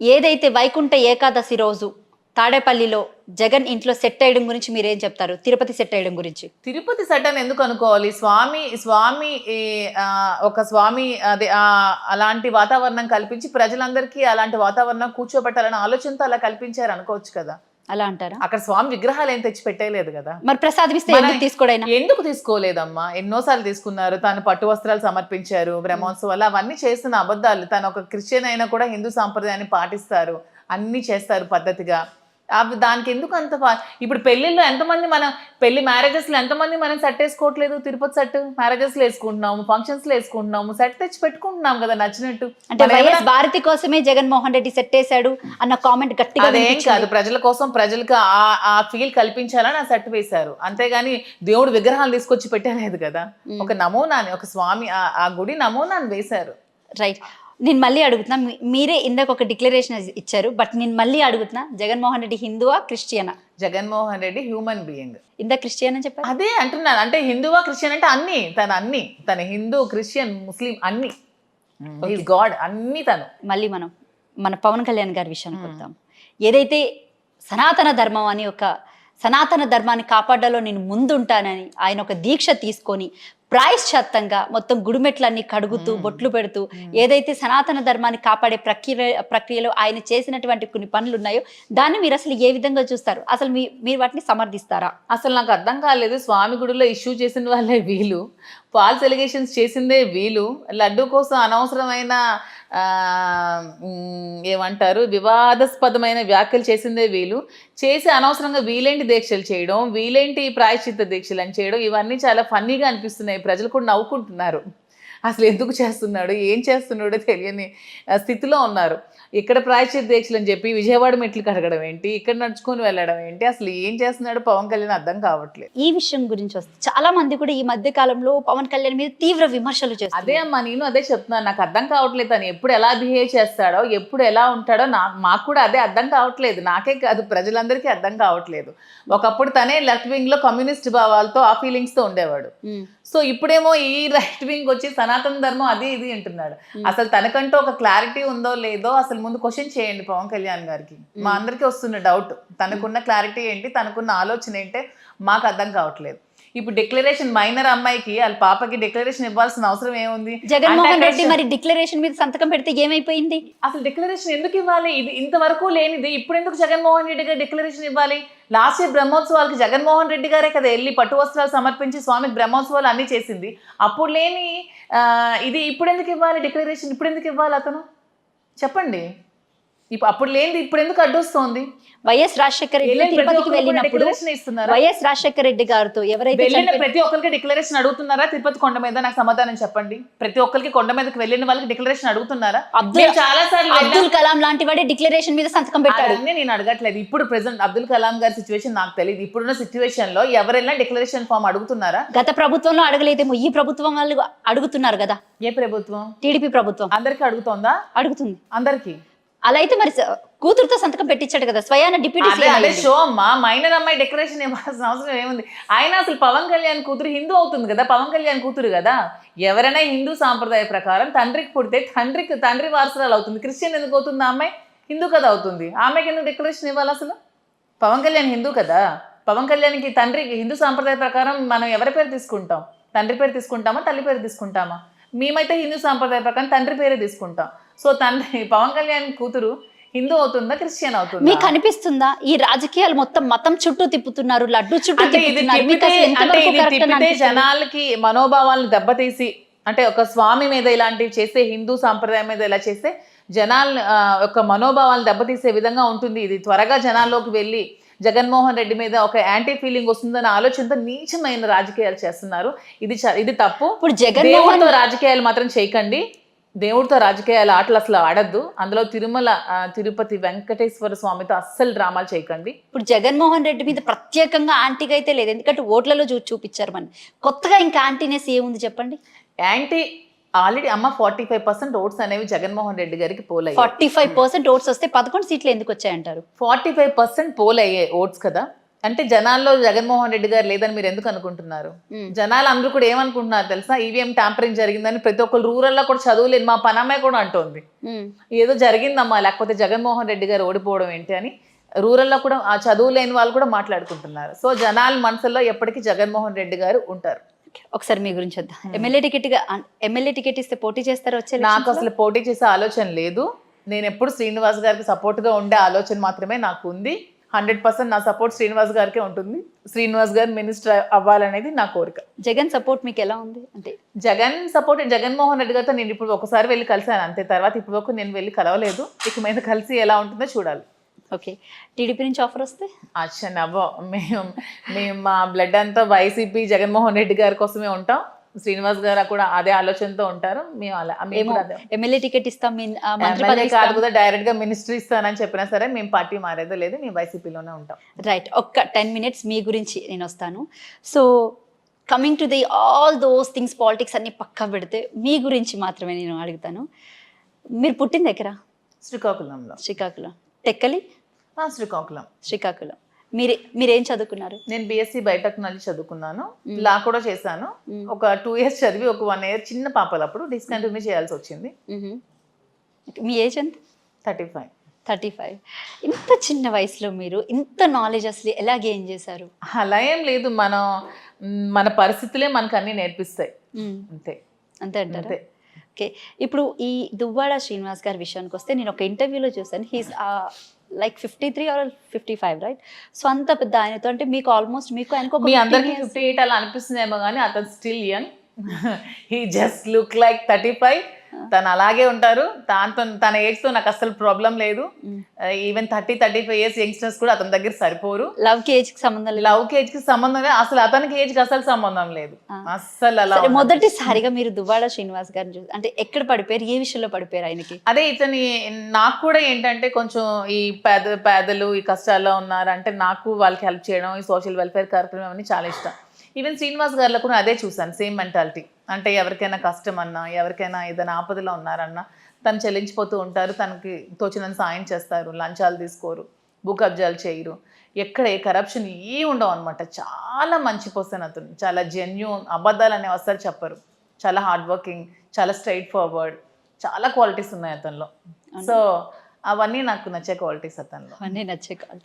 ఏదైతే వైకుంఠ ఏకాదశి రోజు తాడేపల్లిలో జగన్ ఇంట్లో సెట్ అయ్యడం గురించి మీరేం చెప్తారు? తిరుపతి సెట్ అయ్యడం గురించి. తిరుపతి సెట్ అని ఎందుకు అనుకోవాలి? స్వామి స్వామి ఒక స్వామి అదే అలాంటి వాతావరణం కల్పించి ప్రజలందరికీ అలాంటి వాతావరణం కూర్చోబెట్టాలనే ఆలోచనతో అలా కల్పించారు అనుకోవచ్చు కదా. అలా అంటారా? అక్కడ స్వామి విగ్రహాలు ఏం తెచ్చి పెట్టేయలేదు కదా. మరి ప్రసాదం ఇస్తే మన- ఎందుకు తీసుకోడైనా? ఎందుకు తీసుకోలేదమ్మా? ఎన్నోసార్లు తీసుకున్నారు. తాను పట్టు వస్త్రాలు సమర్పించారు బ్రహ్మోత్సవాలు అవన్నీ చేస్తున్న అబద్ధాలు. తను ఒక క్రిస్టియన్ అయినా కూడా హిందూ సాంప్రదాయాన్ని పాటిస్తారు. అన్ని చేస్తారు పద్ధతిగా. అవి దానికి ఎందుకు అంత ఇప్పుడు పెళ్ళిళ్ళు ఎంతమంది మనం పెళ్ళి మ్యారేజెస్లో ఎంతమంది మనం సెట్ వేసుకోవట్లేదు? తిరుపతి సెట్ మ్యారేజెస్లో వేసుకుంటున్నాము ఫంక్షన్స్లో వేసుకుంటున్నాము సెట్ తెచ్చి పెట్టుకుంటున్నాం కదా నచ్చినట్టు. అంటే వైఎస్ భారతి కోసమే జగన్మోహన్ రెడ్డి సెట్ వేశాడు అన్న కామెంట్ గట్టిగా అదేం. కాదు ప్రజల కోసం ప్రజలకు ఆ ఫీల్ కల్పించాలని ఆ సెట్ వేశారు. అంతేగాని దేవుడు విగ్రహాలు తీసుకొచ్చి పెట్టలేదు కదా. ఒక నమూనాని ఒక స్వామి ఆ- ఆ గుడి నమూనాని వేశారు. రైట్. నేను మళ్ళీ అడుగుతున్నా మీరే ఇందాక ఒక డిక్లరేషన్ ఇచ్చారు బట్ నేను మళ్ళీ అడుగుతున్నా జగన్మోహన్ రెడ్డి హిందువా క్రిస్టియనా? Jaganmohan Reddy human being. ఇందా క్రిస్టియన్ అని చెప్పారు? అదే అంటున్నాను అంటే హిందువా క్రిస్టియన్ అంటే అన్ని తన అన్ని తన హిందూ క్రిస్టియన్ ముస్లిం అన్ని. గాడ్ అన్ని తను. మళ్ళీ మనం మన పవన్ కళ్యాణ్ గారి విషయానికి వద్దాం. ఏదైతే సనాతన ధర్మం అని ఒక సనాతన ధర్మాన్ని కాపాడాలో నేను ముందుంటానని ఆయన ఒక దీక్ష తీసుకొని ప్రాయశ్చాత్తంగా మొత్తం గుడిమెట్లన్నీ కడుగుతూ బొట్లు పెడుతూ ఏదైతే సనాతన ధర్మాన్ని కాపాడే ప్రక్రియ ప్రక్రియలో ఆయన చేసినటువంటి కొన్ని పనులు ఉన్నాయో దాన్ని మీరు అసలు ఏ విధంగా చూస్తారు? అసలు మీ మీరు వాటిని సమర్థిస్తారా? అసలు నాకు అర్థం కాలేదు. స్వామి గుడిలో ఇష్యూ చేసిన వాళ్ళే వీళ్ళు. ఫాల్స్ ఎలిగేషన్స్ చేసిందే వీళ్ళు. లడ్డు కోసం అనవసరమైన ఏమంటారు? వివాదాస్పదమైన వ్యాఖ్యలు చేసిందే వీలు చేసి అనవసరంగా వీలేంటి దీక్షలు చేయడం? వీలేంటి ప్రాయశ్చిత్త దీక్షలు అని చేయడం? ఇవన్నీ చాలా ఫన్నీగా అనిపిస్తున్నాయి. ప్రజలు కూడా నవ్వుకుంటున్నారు. అసలు ఎందుకు చేస్తున్నాడు? ఏం చేస్తున్నాడో తెలియని స్థితిలో ఉన్నారు. ఇక్కడ ప్రాయశ్చిత్త దీక్షలు అని చెప్పి విజయవాడ మెట్లు కడగడం ఏంటి? ఇక్కడ నడుచుకొని వెళ్ళడం ఏంటి? అసలు ఏం చేస్తున్నాడు? పవన్ కళ్యాణ్ అర్థం కావట్లేదు. ఈ విషయం గురించి వస్తే చాలా మంది కూడా ఈ మధ్య కాలంలో పవన్ కళ్యాణ్ మీద తీవ్ర విమర్శలు చేస్తారు అదే అమ్మా నేను అదే చెప్తున్నాను. నాకు అర్థం కావట్లేదు. తను ఎప్పుడు ఎలా బిహేవ్ చేస్తాడో ఎప్పుడు ఎలా ఉంటాడో నా మాకు కూడా అదే అర్థం కావట్లేదు. నాకే కాదు ప్రజలందరికీ అర్థం కావట్లేదు. ఒకప్పుడు తనే లెఫ్ట్ వింగ్లో కమ్యూనిస్ట్ భావాలతో ఆ ఫీలింగ్స్తో ఉండేవాడు సో ఇప్పుడేమో ఈ రైట్ వింగ్ వచ్చి సనాతన ధర్మం అది ఇది అంటున్నాడు. అసలు తనకంటూ ఒక క్లారిటీ ఉందో లేదో అసలు ముందు క్వశ్చన్ చేయండి పవన్ కళ్యాణ్ గారికి. మా అందరికీ వస్తున్న డౌట్ తనకున్న క్లారిటీ ఏంటి తనకున్న ఆలోచన ఏంటి మాకు అర్థం కావట్లేదు. ఇప్పుడు డిక్లరేషన్ మైనర్ అమ్మాయికి వాళ్ళ పాపకి డిక్లరేషన్ ఇవ్వాల్సిన అవసరం ఏముంది? జగన్మోహన్ రెడ్డి మరి డిక్లరేషన్ మీద సంతకం పెడితే ఏమైపోయింది? అసలు డిక్లరేషన్ ఎందుకు ఇవ్వాలి? ఇది ఇంతవరకు లేనిది. ఇప్పుడు ఎందుకు జగన్మోహన్ రెడ్డి గారు డిక్లరేషన్ ఇవ్వాలి? లాస్ట్ ఇయర్ బ్రహ్మోత్సవాలకి జగన్మోహన్ రెడ్డి గారే కదా వెళ్ళి పట్టు వస్త్రాలు సమర్పించి స్వామికి బ్రహ్మోత్సవాలు అన్ని చేసింది. అప్పుడు లేని ఇది ఇప్పుడు ఎందుకు ఇవ్వాలి? డిక్లరేషన్ ఇప్పుడు ఎందుకు ఇవ్వాలి అతను? చెప్పండి. ఇప్పుడు అప్పుడు లేనిది ఇప్పుడు ఎందుకు అడ్డొస్తోంది? వైఎస్ రాజశేఖర రెడ్డి తిరుపతికి వెళ్ళినప్పుడు? వైఎస్ రాజశేఖర రెడ్డి గారితో ఎవరైతే ప్రతి ఒక్కరికి డిక్లరేషన్ అడుగుతున్నారా? తిరుపతి కొండ మీద నాకు సమాధానం చెప్పండి. ప్రతి ఒక్కరికి కొండ మీదకి వెళ్ళిన వాళ్ళకి డిక్లరేషన్ అడుగుతున్నారా? అబ్దుల్ చాలా సార్లు అబ్దుల్ కలాం లాంటి వాడే డిక్లరేషన్ మీద సంతకం పెట్టాడు. నేను అడగట్లేదు. ఇప్పుడు ప్రెసెంట్ అబ్దుల్ కలాం గారి సిచ్యువేషన్ నాకు తెలియదు ఇప్పుడున్న సిచ్యువేషన్లో ఎవరైనా డిక్లరేషన్ ఫామ్ అడుగుతున్నారా? గత ప్రభుత్వంలో అడగలేదేమో. ఈ ప్రభుత్వం వాళ్ళు అడుగుతున్నారు కదా. ఏ ప్రభుత్వం? టీడీపీ ప్రభుత్వం. అందరికి అడుగుతోందా? అడుగుతుంది. అందరికి? అలా అయితే మరి కూతురుతో సంతకం పెట్టించాడు కదా స్వయాన డిప్యూటీ అదే షో అమ్మా మైనర్ అమ్మాయి డెకరేషన్ ఇవ్వాల్సిన అవసరం ఏముంది? ఆయన అసలు పవన్ కళ్యాణ్ కూతురు హిందూ అవుతుంది కదా పవన్ కళ్యాణ్ కూతురు కదా? ఎవరైనా హిందూ సాంప్రదాయ ప్రకారం తండ్రికి పుడితే తండ్రికి తండ్రి వారసురాలు అవుతుంది. క్రిస్టియన్ ఎందుకు అవుతుంది? ఆ అమ్మాయి హిందూ కదా అవుతుంది. ఆమెకి ఎందుకు డెకరేషన్ ఇవ్వాలి అసలు? పవన్ కళ్యాణ్ హిందూ కదా? పవన్ కళ్యాణ్కి తండ్రికి హిందూ సాంప్రదాయ ప్రకారం మనం ఎవరి పేరు తీసుకుంటాం? తండ్రి పేరు తీసుకుంటామా తల్లి పేరు తీసుకుంటామా? మేమైతే హిందూ సాంప్రదాయ ప్రకారం తండ్రి పేరే తీసుకుంటాం. సో తండ్రి పవన్ కళ్యాణ్ కూతురు హిందూ అవుతుందా క్రిస్టియన్ అవుతుందా? మీకు అనిపిస్తుందా? ఈ రాజకీయాలు మొత్తం మతం చుట్టూ తిప్పుతున్నారు లడ్డు చుట్టూ తిప్పితే? జనాలకి మనోభావాలను దెబ్బతీసి అంటే ఒక స్వామి మీద ఇలాంటివి చేస్తే హిందూ సాంప్రదాయం మీద ఇలా చేస్తే జనాల యొక్క మనోభావాలను దెబ్బతీసే విధంగా ఉంటుంది. ఇది త్వరగా జనాల్లోకి వెళ్ళి జగన్మోహన్ రెడ్డి మీద ఒక యాంటీ ఫీలింగ్ వస్తుందన్న ఆలోచనతో నీచమైన రాజకీయాలు చేస్తున్నారు. ఇది ఇది తప్పు. ఇప్పుడు జగన్మోహన్ దేవుడితో రాజకీయాలు మాత్రం చేయకండి. దేవుడితో రాజకీయాలు ఆటలు అసలు ఆడద్దు. అందులో తిరుమల తిరుపతి వెంకటేశ్వర స్వామితో అస్సలు డ్రామాలు చేయకండి. ఇప్పుడు జగన్మోహన్ రెడ్డి మీద ప్రత్యేకంగా యాంటీగా అయితే లేదు. ఎందుకంటే ఓట్లలో చూ చూపించారు మన కొత్తగా ఇంకా యాంటీనెస్ ఏముంది చెప్పండి? యాంటీ ఆల్రెడీ అమ్మ ఫార్టీ ఫైవ్ పర్సెంట్ ఓట్స్ అనేవి జగన్మోహన్ రెడ్డి గారికి poll forty five percent votes వస్తే పదకొండు సీట్లు ఎందుకు వచ్చాయంటారు? ఫార్టీ ఫైవ్ పర్సెంట్ పోల్ అయ్యాయి ఓట్స్ కదా. అంటే జనాల్లో జగన్మోహన్ రెడ్డి గారు లేదని మీరు ఎందుకు అనుకుంటున్నారు. జనాలు అందరూ కూడా ఏమనుకుంటున్నారు తెలుసా? ఈవీఎం ట్యాంపరింగ్ జరిగిందని ప్రతి ఒక్కరు రూరల్లో కూడా చదువులేదు మా పనమ్మాయి కూడా అంటోంది. ఏదో జరిగిందమ్మా లేకపోతే జగన్మోహన్ రెడ్డి గారు ఓడిపోవడం ఏంటి అని రూరల్లో కూడా ఆ చదువు లేని వాళ్ళు కూడా మాట్లాడుకుంటున్నారు. సో జనాల మనసులో ఎప్పటికీ జగన్మోహన్ రెడ్డి గారు ఉంటారు. ఒకసారి మీ గురించి వద్దాం ఎమ్మెల్యే టికెట్ ఎమ్మెల్యే టికెట్ ఇస్తే పోటీ చేస్తారా వచ్చే నాకు? అసలు పోటీ చేసే ఆలోచన లేదు. నేను ఎప్పుడు శ్రీనివాస్ గారికి support గా ఉండే ఆలోచన మాత్రమే నాకు ఉంది. హండ్రెడ్ పర్సెంట్ నా సపోర్ట్ శ్రీనివాస్ గారికే ఉంటుంది. శ్రీనివాస్ గారు మినిస్టర్ అవ్వాలనేది నా కోరిక. జగన్ సపోర్ట్ మీకు ఎలా ఉంది? అంటే జగన్ సపోర్ట్ జగన్మోహన్ రెడ్డి గారితో నేను ఇప్పుడు ఒకసారి వెళ్ళి కలిసాను అంతే తర్వాత ఇప్పుడు వరకు నేను వెళ్ళి కలవలేదు. ఇక మీద కలిసి ఎలా ఉంటుందో చూడాలి. ఓకే. టీడీపీ నుంచి ఆఫర్ వస్తే? అచ్చన్ అవ్వ మేము మేము మా బ్లడ్ అంతా వైసీపీ జగన్మోహన్ రెడ్డి గారి కోసమే ఉంటాం. శ్రీనివాస్ గారు కూడా అదే ఆలోచనతో ఉంటారు. మేము అలా మేము కూడా ఎమ్మెల్యే టికెట్ ఇస్తాం కాదు కదా డైరెక్ట్గా మినిస్టర్ ఇస్తానని చెప్పినా సరే మేము పార్టీ మారేదో లేదు. మేము వైసీపీలోనే ఉంటాం. రైట్. ఒక్క టెన్ మినిట్స్ మీ గురించి నేను వస్తాను. So coming to the all those things politics అన్ని పక్క పెడితే మీ గురించి మాత్రమే నేను అడుగుతాను. మీరు పుట్టింది ఎక్కడ శ్రీకాకుళంలో. శ్రీకాకుళం. టెక్కలి? శ్రీకాకుళం. శ్రీకాకుళం. మీరు మీరేం చదువుకున్నారు? నేను బీఎస్సీ బయోటెక్నాలజీ చదువుకున్నాను. లా కూడా చేశాను. ఒక టూ ఇయర్స్ చదివి ఒక వన్ ఇయర్ చిన్న పాపలప్పుడు డిస్కంటిన్యూ చేయాల్సి వచ్చింది. మీ ఏజ్ ఎంత? Thirty five. Thirty five. ఇంత చిన్న వయసులో మీరు ఇంత నాలెడ్జ్ అసలు ఎలా గెయిన్ చేశారు? అలా ఏం లేదు. మనం మన పరిస్థితులే మనకు అన్ని నేర్పిస్తాయి. అంతే. అంతే అంటారా? అంతే. ఓకే. ఇప్పుడు ఈ దువ్వాడ శ్రీనివాస్ గారి విషయానికి వస్తే నేను ఒక ఇంటర్వ్యూలో చూసాను he's like fifty three or fifty five right? So అంత పెద్ద ఆయనతో అంటే మీకు ఆల్మోస్ట్ మీకు ఆయనకు మీ 15 అందరికి ఫిఫ్టీ ఎయిట్ అలా అనిపిస్తుందేమో కానీ అతను still young. He just look like thirty five. తను అలాగే ఉంటారు. దాంతో తన ఏజ్తో నాకు అసలు ప్రాబ్లం లేదు. Even thirty thirty five years youngsters కూడా అతని దగ్గర సరిపోరు. లవ్కి ఏజ్కి సంబంధం లేదు. లవ్కి ఏజ్కి సంబంధం లేదు. అసలు అతనికి ఏజ్కి అసలు సంబంధం లేదు. ఆ. అస్సలు అలా. మొదటిసారిగా మీరు దువ్వాడ శ్రీనివాస్ గారిని చూసి అంటే ఎక్కడ పడిపోయారు? ఏ విషయంలో పడిపోయారు ఆయనకి? అదే ఇతని నాకు కూడా ఏంటంటే కొంచెం ఈ పేద పేదలు ఈ కష్టాల్లో ఉన్నారంటే నాకు వాళ్ళకి హెల్ప్ చేయడం ఈ సోషల్ వెల్ఫేర్ కార్యక్రమం అన్ని చాలా ఇష్టం. ఈవెన్ శ్రీనివాస్ గారిలో కూడా అదే చూసాను సేమ్ మెంటాలిటీ. అంటే ఎవరికైనా కష్టం అన్నా ఎవరికైనా ఏదైనా ఆపదలో ఉన్నారన్నా తను చెల్లించిపోతూ ఉంటారు తనకి తోచినంత సాయం చేస్తారు లంచాలు తీసుకోరు భూ కబ్జాలు చేయరు. ఎక్కడ ఏ కరప్షన్ ఏ ఉండవు అనమాట చాలా మంచి పర్సన్ అతను. చాలా జెన్యున్ అబద్ధాలు అనేవి అస్సలు చెప్పరు. చాలా హార్డ్ వర్కింగ్ చాలా స్ట్రైట్ ఫార్వర్డ్ చాలా క్వాలిటీస్ ఉన్నాయి అతనిలో. సో అవన్నీ నాకు నచ్చే క్వాలిటీస్ అతనిలో. అవన్నీ నచ్చే కాదు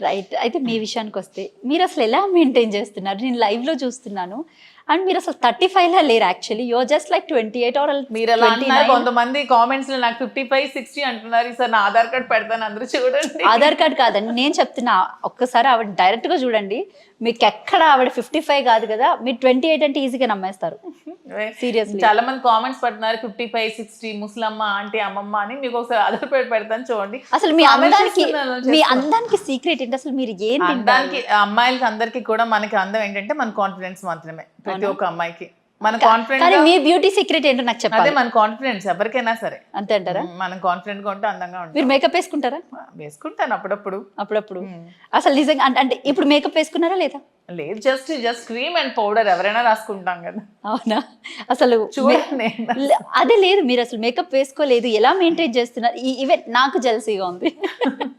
రైట్ అయితే మీ విషయానికి వస్తే మీరు అసలు ఎలా మెయింటైన్ చేస్తున్నారు? నేను live లో చూస్తున్నాను. అండ్ మీరు అసలు థర్టీ లా లేరు actually your just like twenty eight or మీరు కొంతమంది కామెంట్స్లో నాకు ఫిఫ్టీ ఫైవ్ సిక్స్టీ అంటున్నారు. సార్ నా ఆధార్ కార్డ్ పెడతాను అందరూ చూడండి. ఆధార్ కార్డ్ కాదండి. నేను చెప్తున్నా ఒక్కసారి ఆవిడ డైరెక్ట్గా చూడండి. మీకు ఎక్కడ ఆవిడ ఫిఫ్టీ ఫైవ్ కాదు కదా మీరు ట్వంటీ ఎయిట్ అంటే ఈజీగా నమ్మేస్తారు. సీరియస్లీ చాలా మంది కామెంట్స్ పెడుతున్నారు ఫిఫ్టీ ఫైవ్ సిక్స్టీ ముసలమ్మ ఆంటీ అమ్మమ్మ అని. మీకు ఒకసారి ఆధార్ కార్డ్ పెడతాను చూడండి. అసలు మీ అందానికి మీ. అందానికి సీక్రెట్ ఏంటి? అసలు మీరు ఏం తింటారు? అందానికి అమ్మాయిలకి అందరికి కూడా మనకి అందం ఏంటంటే మన కాన్ఫిడెన్స్ మాత్రమే. ప్రతి ఒక్క అమ్మాయికి. మన కానీ కాన్ఫిడెంట్ మీ బ్యూటీ సీక్రెట్ ఏంటో నాకు అదే చెప్పాలి మన కాన్ఫిడెన్స్ ఎవరికైనా సరే. అంతే అంటారా? మనం కాన్ఫిడెంట్గా ఉంటే అందంగా ఉంటాం. మీరు మేకప్ వేసుకుంటారా? వేసుకుంటాను అప్పుడప్పుడు. అప్పుడప్పుడు. అసలు నిజంగా అంటే- అంటే ఇప్పుడు మేకప్ వేసుకున్నారా లేదా? లేదు just just cream and powder ఎవరైనా రాసుకుంటాం కదా. అవునా? అసలు చూడండి లే- అదే లేదు మీరు అసలు మేకప్ వేసుకోలేదు ఎలా మెయింటైన్ చేస్తున్నారు? ఈవెన్ నాకు జెల్సీగా ఉంది.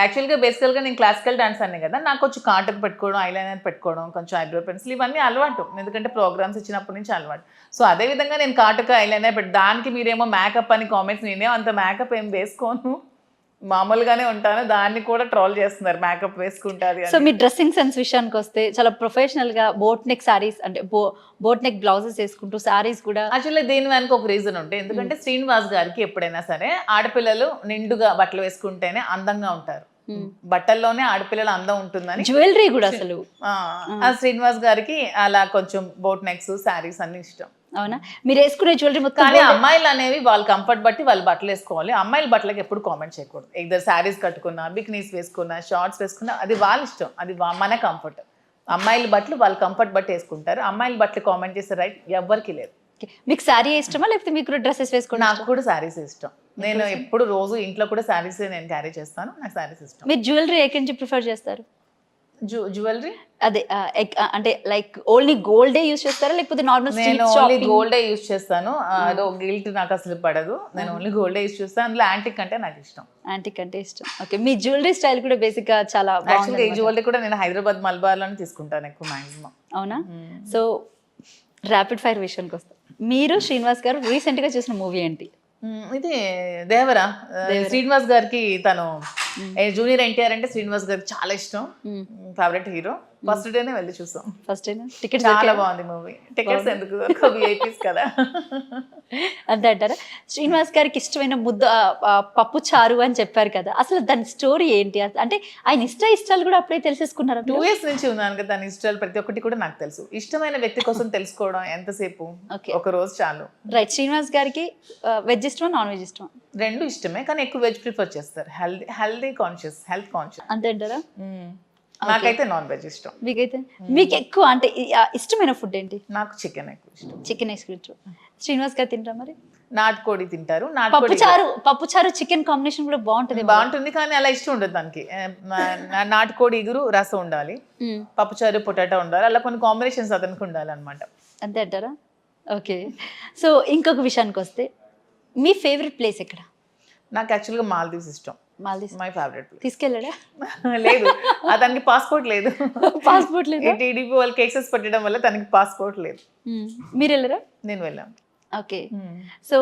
యాక్చువల్గా బేసికల్గా గా నేను క్లాసికల్ డాన్స్ అనే కదా. నాకు కొంచెం కాటుకు పెట్టుకోవడం ఐలైనర్ పెట్టుకోవడం కొంచెం ఐబ్రో పెన్సిల్ ఇవన్నీ అలవాటు. ఎందుకంటే ప్రోగ్రామ్స్ ఇచ్చినప్పటి నుంచి అలవాటు. సో అదే విధంగా నేను కాటుక ఐలైనర్ పెట్టి దానికి మీరేమో మేకప్ అని కామెంట్స్ నేనే అంత మేకప్ ఏం వేసుకోను. మామూలుగానే ఉంటాను. దాన్ని కూడా ట్రోల్ చేస్తున్నారు. మేకప్ వేసుకుంటాది సో మీ డ్రెస్సింగ్ సెన్స్ విషయానికి వస్తే చాలా ప్రొఫెషనల్గా బోట్ నెక్ సారీస్ అంటే బో బోట్ నెక్ బ్లౌజెస్ వేసుకుంటూ సారీస్ కూడా యాక్చువల్లీ దీని వెనక ఒక రీజన్ ఉంటే ఎందుకంటే శ్రీనివాస్ గారికి ఎప్పుడైనా సరే ఆడపిల్లలు నిండుగా బట్టలు వేసుకుంటేనే అందంగా ఉంటారు. Hmm. బట్టల్లోనే ఆడపిల్లల అందం ఉంటుందని. జ్యువెలరీ కూడా అసలు. ఆ, ఆ శ్రీనివాస్ గారికి అలా కొంచెం బోట్ నెక్స్ శారీస్ అన్ని ఇష్టం. అవునా? మీరు వేసుకునే జ్యువెలరీ మొత్తం కానీ అమ్మాయిలు అనేవి వాళ్ళ కంఫర్ట్ బట్టి వాళ్ళు బట్టలు వేసుకోవాలి. అమ్మాయిల బట్టలకి ఎప్పుడు కామెంట్ చేయకూడదు. ఇద్దరు శారీస్ కట్టుకున్నా బిక్నీస్ వేసుకున్నా షార్ట్స్ వేసుకున్నా అది వాళ్ళ ఇష్టం. అది మన కంఫర్ట్ అమ్మాయిల బట్టలు వాళ్ళ కంఫర్ట్ బట్టి వేసుకుంటారు. అమ్మాయిల బట్టలు కామెంట్ చేసే రైట్ ఎవ్వరికి లేదు. మీకు సారీ ఇష్టమా? లేకపోతే మీకు డ్రెస్సెస్ వేసుకోండి నాకు కూడా శారీస్ ఇష్టం. నేను ఎప్పుడు రోజు ఇంట్లో కూడా శారీస్ నేను క్యారీ చేస్తాను. నాకు శారీస్ ఇష్టం. మీరు జ్యువెలరీ ఎక్కడి నుంచి ప్రిఫర్ చేస్తారు? జ్యువెలరీ? అదే అంటే లైక్ ఓన్లీ గోల్డే యూస్ చేస్తారా? లేకపోతే నార్మల్ నేను ఓన్లీ గోల్డే యూస్ చేస్తాను. అదో గిల్ట్ నాకు అసలు పడదు. నేను ఓన్లీ గోల్డే యూస్ చేస్తాను. అందులో యాంటిక్ అంటే నాకు ఇష్టం. యాంటిక్ అంటే ఇష్టం. ఓకే మీ జ్యువెలరీ స్టైల్ కూడా బేసిక్గా చాలా యాక్చువల్గా ఈ జ్యువెలరీ కూడా నేను హైదరాబాద్ మల్బార్లోనే తీసుకుంటాను ఎక్కువ మాక్సిమం. అవునా? సో ర్యాపిడ్ ఫైర్ విషయానికి వస్తాం. మీరు శ్రీనివాస్ గారు రీసెంట్గా చూసిన మూవీ ఏంటి? ఇది దేవరా. శ్రీనివాస్ గారికి తను జూనియర్ ఎన్టీఆర్ అంటే శ్రీనివాస్ గారికి చాలా ఇష్టం. ఫేవరెట్ హీరో ఫస్ట్ డేనే వెళ్ళి చూసాం. ఫస్ట్ టికెట్ చాలా బాగుంది మూవీ టికెట్స్ ఎందుకు? విఐపీస్ కదా. అంతే అంటారా? శ్రీనివాస్ గారికి ఇష్టమైన ముద్ద పప్పు చారు అని చెప్పారు కదా. అసలు దాని స్టోరీ ఏంటి? అంటే ఆయన ఇష్ట ఇష్టాలు కూడా అప్పుడే తెలిసేసుకున్నారు టూ ఇయర్స్ నుంచి ఉన్నాను కదా దాని ఇష్టాలు ప్రతి ఒక్కటి కూడా నాకు తెలుసు. ఇష్టమైన వ్యక్తి కోసం తెలుసుకోవడం ఎంతసేపు. ఒక రోజు చాలు. రైట్ శ్రీనివాస్ గారికి వెజ్ ఇష్టమా నాన్ వెజ్ ఇష్టమా? రెండు ఇష్టమే కానీ ఎక్కువ వెజ్ ప్రిఫర్ చేస్తారు. Healthy healthy conscious health conscious అంతే అంటారా నాకైతే నాన్ వెజ్ ఇష్టం. మీకైతే? మీకు ఎక్కువ అంటే ఇష్టమైన ఫుడ్ ఏంటి? నాకు చికెన్ ఎక్కువ ఇష్టం. చికెన్ ఇష్టం శ్రీనివాస్ గారు తింటారా మరి? నాటుకోడి తింటారు. పప్పు నాటుకోడి చారు పప్పు చారు చికెన్ కాంబినేషన్ కూడా బాగుంటది బాగుంటుంది కానీ అలా ఇష్టం ఉండదు దానికి. నాటుకోడి ఇగురు రసం ఉండాలి. పప్పుచారు పొటాటో ఉండాలి. అలా కొన్ని కాంబినేషన్స్ అతనికి ఉండాలి అనమాట అంతే అంటారా? ఓకే. సో ఇంకొక విషయానికి వస్తే మీ ఫేవరెట్ ప్లేస్ ఎక్కడ? నాకు యాక్చువల్గా మాల్దీవ్స్ ఇష్టం. Maldives my favourite place తీసుకెళ్ళాడా? లేదు. అతనికి పాస్పోర్ట్ లేదు. పాస్పోర్ట్ లేదు? టీడీపీ వాళ్ళు కేసెస్ పెట్టడం వల్ల తనకి పాస్పోర్ట్ లేదు. మీరు వెళ్ళరా? నేను వెళ్ళాను. ఓకే సో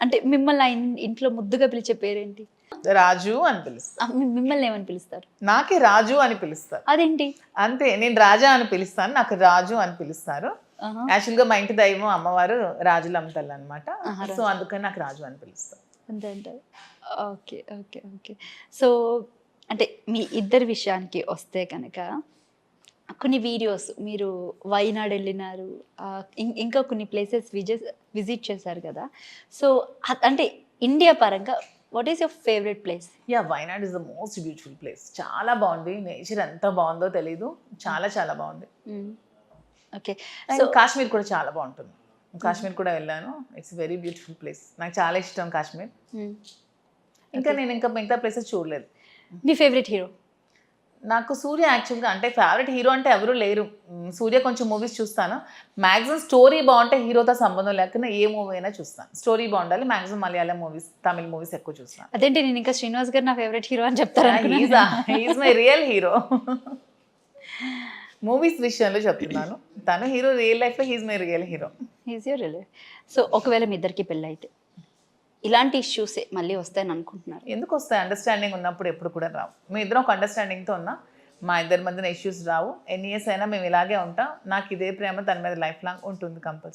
అంటే మిమ్మల్ని ఇంట్లో ముద్దుగా పిలిచే పేరేంటి? రాజు అని పిలుస్తారు. మిమ్మల్ని ఏమని పిలుస్తారు? నాకే రాజు అని పిలుస్తారు. అదేంటి? అంతే నేను రాజా అని పిలుస్తాను నాకు రాజు అని పిలుస్తారు. ఆహా. యాక్చువల్గా మా ఇంటి దైవం అమ్మవారు రాజుల అమ్మతల్లి అనమాట సో అందుకని నాకు రాజు అని పిలుస్తారు. అంతే అంటారు ఓకే ఓకే ఓకే. సో అంటే మీ ఇద్దరి విషయానికి వస్తే కనుక కొన్ని వీడియోస్ మీరు వైనాడ్ వెళ్ళినారు ఇంకా కొన్ని ప్లేసెస్ విజిట్ విజిట్ చేశారు కదా. సో అంటే ఇండియా పరంగా what is your favourite place yeah Wayanad is the most beautiful place చాలా బాగుంది. నేచర్ ఎంత బాగుందో తెలీదు. చాలా చాలా బాగుంది. ఓకే. అండ్ కాశ్మీర్ కూడా చాలా బాగుంటుంది. కాశ్మీర్ కూడా వెళ్ళాను. ఇట్స్ వెరీ బ్యూటిఫుల్ ప్లేస్ నాకు చాలా ఇష్టం కాశ్మీర్. ఇంకా నేను ఇంకా మిగతా ప్లేసెస్ చూడలేదు. మీ ఫేవరెట్ హీరో నాకు సూర్య యాక్చువల్గా అంటే ఫేవరెట్ హీరో అంటే ఎవరు లేరు. సూర్య కొంచెం మూవీస్ చూస్తాను. మ్యాక్సిమం స్టోరీ బాగుంటే హీరోతో సంబంధం లేకుండా ఏ మూవీ అయినా చూస్తాను. స్టోరీ బాగుండాలి maximum Malayalam movies Tamil movies ఎక్కువ చూస్తాను. అదేంటి నేను ఇంకా శ్రీనివాస్ గారు నా ఫేవరెట్ హీరో అని చెప్తారు is my real hero movies విషయంలో చెప్తున్నాను. తను హీరో రియల్ లైఫ్లో he's my real hero. Is your so ఒకవేళ మీ ఇద్దరికి పెళ్ళి అయితే ఇలాంటి ఇష్యూసే మళ్ళీ వస్తాయని అనుకుంటున్నారు? ఎందుకు వస్తాయి? అండర్స్టాండింగ్ ఉన్నప్పుడు ఎప్పుడు కూడా రావు. మేము ఇద్దరం ఒక అండర్స్టాండింగ్తో ఉన్నా మా ఇద్దరి మధ్యన ఇష్యూస్ రావు. ఎన్ని ఇయర్స్ అయినా మేము ఇలాగే ఉంటాం. నాకు ఇదే ప్రేమ తన మీద లైఫ్ లాంగ్ ఉంటుంది కంపల్సరీ